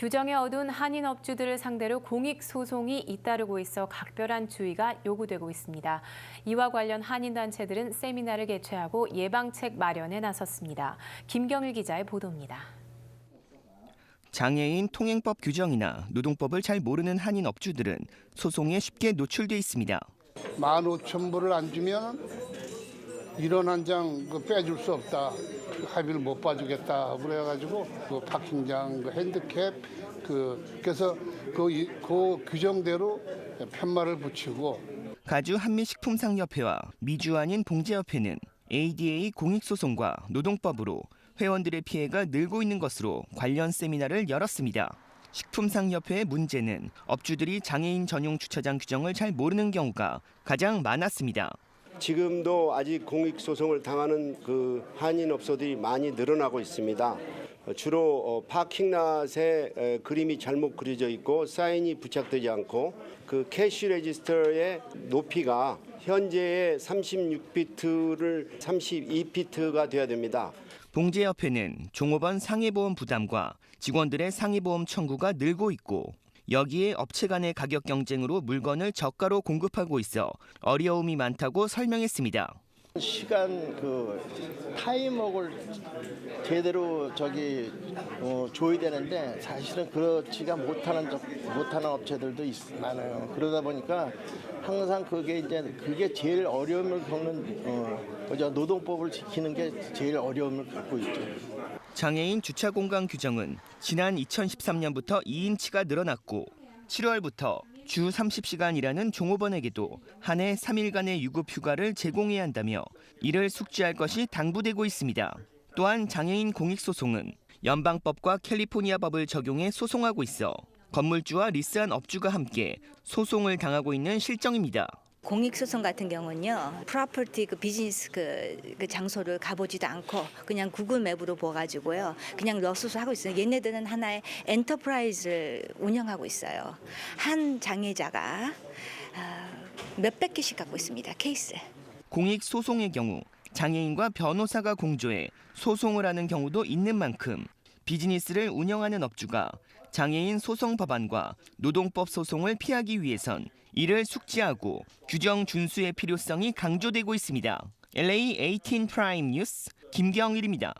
규정에 어두운 한인 업주들을 상대로 공익 소송이 잇따르고 있어 각별한 주의가 요구되고 있습니다. 이와 관련 한인 단체들은 세미나를 개최하고 예방책 마련에 나섰습니다. 김경일 기자의 보도입니다. 장애인 통행법 규정이나 노동법을 잘 모르는 한인 업주들은 소송에 쉽게 노출돼 있습니다. 만 오천 불을 안 주면 일원 한장 빼줄 수 없다. 합의를 못 봐주겠다. 그래가지고 그 파킹장, 그 핸드캡, 그 그래서 그, 이- 그 규정대로 편말을 붙이고 가주 한미식품상협회와 미주한인 봉제협회는 ADA 공익소송과 노동법으로 회원들의 피해가 늘고 있는 것으로 관련 세미나를 열었습니다. 식품상협회의 문제는 업주들이 장애인 전용 주차장 규정을 잘 모르는 경우가 가장 많았습니다. 지금도 아직 공익 소송을 당하는 그 한인 업소들이 많이 늘어나고 있습니다. 어, 주로 어, 파킹랏에 에, 그림이 잘못 그려져 있고 사인이 부착되지 않고 그 캐시 레지스터의 높이가 현재의 36피트를 32피트가 돼야 됩니다. 봉제협회는 종업원 상해보험 부담과 직원들의 상해보험 청구가 늘고 있고 여기에 업체 간의 가격 경쟁으로 물건을 저가로 공급하고 있어 어려움이 많다고 설명했습니다. 시간 그 타임웍을 제대로 저기 어, 줘야 되는데 사실은 그렇지가 못하는 적- 못하는 업체들도 있, 많아요. 그러다 보니까 항상 그게 이제 그게 제일 어려움을 겪는 어, 그저 노동법을 지키는 게 제일 어려움을 겪고 있죠. 장애인 주차 공간 규정은 지난 2013년부터 2인치가 늘어났고 7월부터 주 30시간이라는 종업원에게도 한 해 3일간의 유급 휴가를 제공해야 한다며 이를 숙지할 것이 당부되고 있습니다. 또한 장애인 공익소송은 연방법과 캘리포니아 법을 적용해 소송하고 있어 건물주와 리스한 업주가 함께 소송을 당하고 있는 실정입니다. 공익소송 같은 경우는요, 프로퍼티 그 비즈니스 그, 그 장소를 가보지도 않고 그냥 구글 맵으로 보가지고요, 그냥 러스스 하고 있어요. 얘네들은 하나의 엔터프라이즈를 운영하고 있어요. 한 장애자가 아, 몇백 개씩 갖고 있습니다. 케이스. 공익 소송의 경우 장애인과 변호사가 공조해 소송을 하는 경우도 있는 만큼 비즈니스를 운영하는 업주가 장애인 소송 법안과 노동법 소송을 피하기 위해선 이를 숙지하고 규정 준수의 필요성이 강조되고 있습니다. LA 18 프라임 뉴스 김경일입니다.